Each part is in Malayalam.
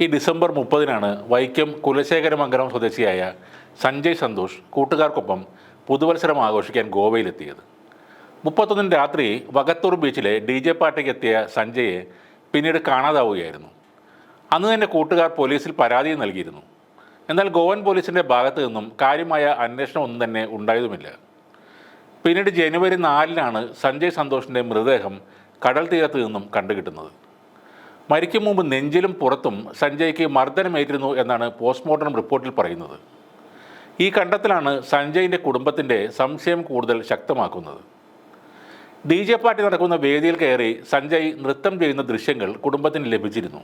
ഈ ഡിസംബർ മുപ്പതിനാണ് വൈക്കം കുലശേഖരമംഗലം സ്വദേശിയായ സഞ്ജയ് സന്തോഷ് കൂട്ടുകാർക്കൊപ്പം പുതുവത്സരം ആഘോഷിക്കാൻ ഗോവയിലെത്തിയത്. മുപ്പത്തൊന്നിന് രാത്രി വകത്തൂർ ബീച്ചിലെ ഡി ജെ പാർട്ടിക്ക് എത്തിയ സഞ്ജയെ പിന്നീട് കാണാതാവുകയായിരുന്നു. അന്ന് തന്നെ കൂട്ടുകാർ പോലീസിൽ പരാതി നൽകിയിരുന്നു. എന്നാൽ ഗോവൻ പോലീസിന്റെ ഭാഗത്തു നിന്നും കാര്യമായ അന്വേഷണം ഒന്നും തന്നെ ഉണ്ടായതുമില്ല. പിന്നീട് ജനുവരി നാലിനാണ് സഞ്ജയ് സന്തോഷിന്റെ മൃതദേഹം കടൽ തീരത്ത് നിന്നും കണ്ടുകിട്ടുന്നത്. മരിക്കും മുമ്പ് നെഞ്ചിലും പുറത്തും സഞ്ജയ്ക്ക് മർദ്ദനമേറ്റിരുന്നു എന്നാണ് പോസ്റ്റ്മോർട്ടം റിപ്പോർട്ടിൽ പറയുന്നത്. ഈ കണ്ടെത്തലാണ് സഞ്ജയിന്റെ കുടുംബത്തിന്റെ സംശയം കൂടുതൽ ശക്തമാക്കുന്നത്. ഡി ജെ പാർട്ടി നടക്കുന്ന വേദിയിൽ കയറി സഞ്ജയ് നൃത്തം ചെയ്യുന്ന ദൃശ്യങ്ങൾ കുടുംബത്തിന് ലഭിച്ചിരുന്നു.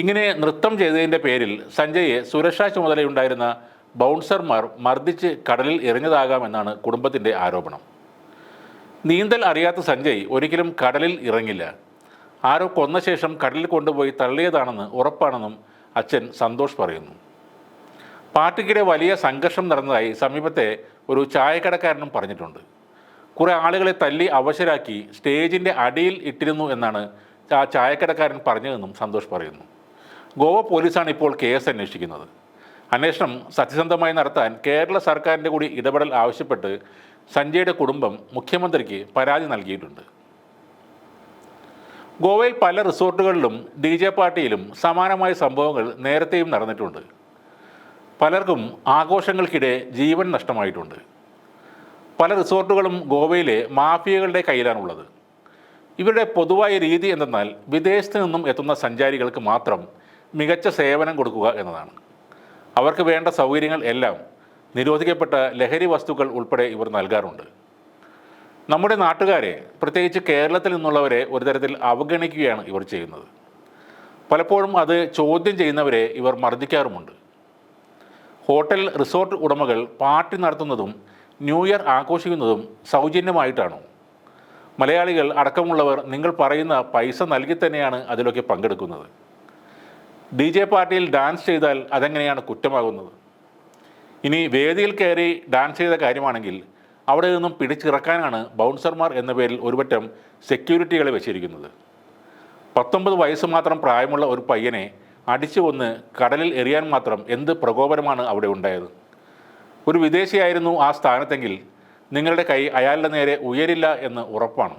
ഇങ്ങനെ നൃത്തം ചെയ്തതിന്റെ പേരിൽ സഞ്ജയെ സുരക്ഷാ ചുമതലയുണ്ടായിരുന്ന ബൗൺസർമാർ മർദ്ദിച്ച് കടലിൽ എറിഞ്ഞതാകാമെന്നാണ് കുടുംബത്തിന്റെ ആരോപണം. നീന്തൽ അറിയാത്ത സഞ്ജയ് ഒരിക്കലും കടലിൽ ഇറങ്ങില്ല. ആരോ കൊന്ന ശേഷം കടലിൽ കൊണ്ടുപോയി തള്ളിയതാണെന്ന് ഉറപ്പാണെന്നും അച്ഛൻ സന്തോഷ് പറയുന്നു. പാർട്ടിക്കിടെ വലിയ സംഘർഷം നടന്നതായി സമീപത്തെ ഒരു ചായക്കടക്കാരനും പറഞ്ഞിട്ടുണ്ട്. കുറേ ആളുകളെ തല്ലി അവശരാക്കി സ്റ്റേജിന്റെ അടിയിൽ ഇട്ടിരുന്നു എന്നാണ് ആ ചായക്കടക്കാരൻ പറഞ്ഞതെന്നും സന്തോഷ് പറയുന്നു. ഗോവ പോലീസാണ് ഇപ്പോൾ കേസ് അന്വേഷിക്കുന്നത്. അന്വേഷണം സത്യസന്ധമായി നടത്താൻ കേരള സർക്കാരിന്റെ കൂടി ഇടപെടൽ ആവശ്യപ്പെട്ട് സഞ്ജയുടെ കുടുംബം മുഖ്യമന്ത്രിക്ക് പരാതി നൽകിയിട്ടുണ്ട്. ഗോവയിൽ പല റിസോർട്ടുകളിലും ഡി ജെ പാർട്ടിയിലും സമാനമായ സംഭവങ്ങൾ നേരത്തെയും നടന്നിട്ടുണ്ട്. പലർക്കും ആഘോഷങ്ങൾക്കിടെ ജീവൻ നഷ്ടമായിട്ടുണ്ട്. പല റിസോർട്ടുകളും ഗോവയിലെ മാഫിയകളുടെ കയ്യിലാണുള്ളത്. ഇവരുടെ പൊതുവായ രീതി എന്തെന്നാൽ വിദേശത്ത് നിന്നും എത്തുന്ന സഞ്ചാരികൾക്ക് മാത്രം മികച്ച സേവനം കൊടുക്കുക എന്നതാണ്. അവർക്ക് വേണ്ട സൗകര്യങ്ങൾ എല്ലാം നിരോധിക്കപ്പെട്ട ലഹരി വസ്തുക്കൾ ഉൾപ്പെടെ ഇവർ നൽകാറുണ്ട്. നമ്മുടെ നാട്ടുകാരെ പ്രത്യേകിച്ച് കേരളത്തിൽ നിന്നുള്ളവരെ ഒരു തരത്തിൽ അവഗണിക്കുകയാണ് ഇവർ ചെയ്യുന്നത്. പലപ്പോഴും അത് ചോദ്യം ചെയ്യുന്നവരെ ഇവർ മർദ്ദിക്കാറുമുണ്ട്. ഹോട്ടൽ റിസോർട്ട് ഉടമകൾ പാർട്ടി നടത്തുന്നതും ന്യൂ ഇയർ ആഘോഷിക്കുന്നതും സൗജന്യമായിട്ടാണോ? മലയാളികൾ അടക്കമുള്ളവർ നിങ്ങൾ പറയുന്ന പൈസ നൽകി തന്നെയാണ് അതിലൊക്കെ പങ്കെടുക്കുന്നത്. ഡി ജെ പാർട്ടിയിൽ ഡാൻസ് ചെയ്താൽ അതെങ്ങനെയാണ് കുറ്റമാകുന്നത്? ഇനി വേദിയിൽ കയറി ഡാൻസ് ചെയ്ത കാര്യമാണെങ്കിൽ അവിടെ നിന്നും പിടിച്ചിറക്കാനാണ് ബൗൺസർമാർ എന്ന പേരിൽ ഒരുപറ്റം സെക്യൂരിറ്റികളെ വെച്ചിരിക്കുന്നത്. പത്തൊമ്പത് വയസ്സ് മാത്രം പ്രായമുള്ള ഒരു പയ്യനെ അടിച്ചു കൊന്ന് കടലിൽ എറിയാൻ മാത്രം എന്ത് പ്രകോപനമാണ് അവിടെ ഉണ്ടായത്? ഒരു വിദേശിയായിരുന്നു ആ സ്ഥാനത്തെങ്കിൽ നിങ്ങളുടെ കൈ അയാളുടെ നേരെ ഉയരില്ല എന്ന് ഉറപ്പാണ്.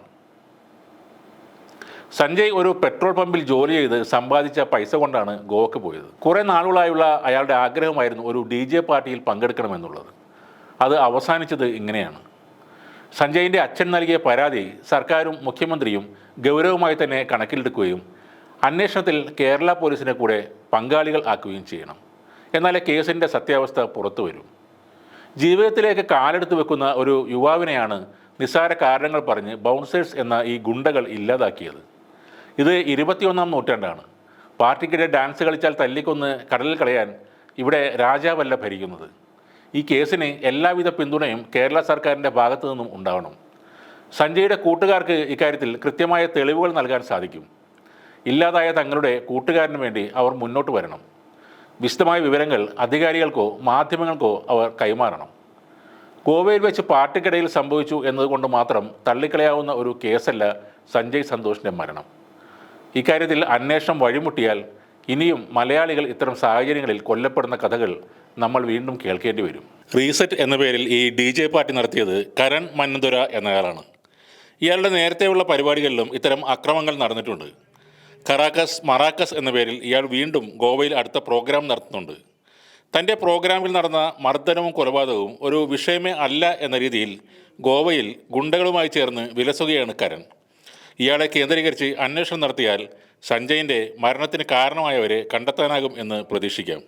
സഞ്ജയ് ഒരു പെട്രോൾ പമ്പിൽ ജോലി ചെയ്ത് സമ്പാദിച്ച പൈസ കൊണ്ടാണ് ഗോവക്ക് പോയത്. കുറേ നാളുകളായുള്ള അയാളുടെ ആഗ്രഹമായിരുന്നു ഒരു ഡി പാർട്ടിയിൽ പങ്കെടുക്കണമെന്നുള്ളത്. അത് അവസാനിച്ചത് ഇങ്ങനെയാണ്. സഞ്ജയിന്റെ അച്ഛൻ നൽകിയ പരാതി സർക്കാരും മുഖ്യമന്ത്രിയും ഗൗരവമായി തന്നെ കണക്കിലെടുക്കുകയും അന്വേഷണത്തിൽ കേരള പോലീസിനെ കൂടെ പങ്കാളികൾ ആക്കുകയും ചെയ്യണം. എന്നാലേ കേസിന്റെ സത്യാവസ്ഥ പുറത്തു വരും. ജീവിതത്തിലേക്ക് കാലെടുത്ത് വെക്കുന്ന ഒരു യുവാവിനെയാണ് നിസ്സാര കാരണങ്ങൾ പറഞ്ഞ് ബൗൺസേഴ്സ് എന്ന ഈ ഗുണ്ടകൾ ഇല്ലാതാക്കിയത്. ഇത് ഇരുപത്തിയൊന്നാം നൂറ്റാണ്ടാണ്. പാർട്ടിക്കിടെ ഡാൻസ് കളിച്ചാൽ തല്ലിക്കൊന്ന് കടലിൽ കളയാൻ ഇവിടെ രാജാവല്ല ഭരിക്കുന്നത്. ഈ കേസിന് എല്ലാവിധ പിന്തുണയും കേരള സർക്കാരിന്റെ ഭാഗത്തു നിന്നും ഉണ്ടാവണം. സഞ്ജയുടെ കൂട്ടുകാർക്ക് ഇക്കാര്യത്തിൽ കൃത്യമായ തെളിവുകൾ നൽകാൻ സാധിക്കും. ഇല്ലാതായ തങ്ങളുടെ കൂട്ടുകാരന് വേണ്ടി അവർ മുന്നോട്ട് വരണം. വിശദമായ വിവരങ്ങൾ അധികാരികൾക്കോ മാധ്യമങ്ങൾക്കോ അവർ കൈമാറണം. ഗോവയിൽ വെച്ച് പാർട്ടിക്കിടയിൽ സംഭവിച്ചു എന്നതുകൊണ്ട് മാത്രം തള്ളിക്കളയാവുന്ന ഒരു കേസല്ല സഞ്ജയ് സന്തോഷിന്റെ മരണം. ഇക്കാര്യത്തിൽ അന്വേഷണം വഴിമുട്ടിയാൽ ഇനിയും മലയാളികൾ ഇത്തരം സാഹചര്യങ്ങളിൽ കൊല്ലപ്പെടുന്ന കഥകൾ നമ്മൾ വീണ്ടും കേൾക്കേണ്ടി വരും. റീസെറ്റ് എന്ന പേരിൽ ഈ ഡി ജെ പാർട്ടി നടത്തിയത് കരൺ മന്നന്തുര എന്നയാളാണ്. ഇയാളുടെ നേരത്തെയുള്ള പരിപാടികളിലും ഇത്തരം അക്രമങ്ങൾ നടന്നിട്ടുണ്ട്. കറാക്കസ് മറാക്കസ് എന്ന പേരിൽ ഇയാൾ വീണ്ടും ഗോവയിൽ അടുത്ത പ്രോഗ്രാം നടത്തുന്നുണ്ട്. തന്റെ പ്രോഗ്രാമിൽ നടന്ന മർദ്ദനവും കൊലപാതകവും ഒരു വിഷയമേ അല്ല എന്ന രീതിയിൽ ഗോവയിൽ ഗുണ്ടകളുമായി ചേർന്ന് വിലസുകയാണ് കരൺ. ഇയാളെ കേന്ദ്രീകരിച്ച് അന്വേഷണം നടത്തിയാൽ സഞ്ജയിന്റെ മരണത്തിന് കാരണമായവരെ കണ്ടെത്താനാകും എന്ന് പ്രതീക്ഷിക്കാം.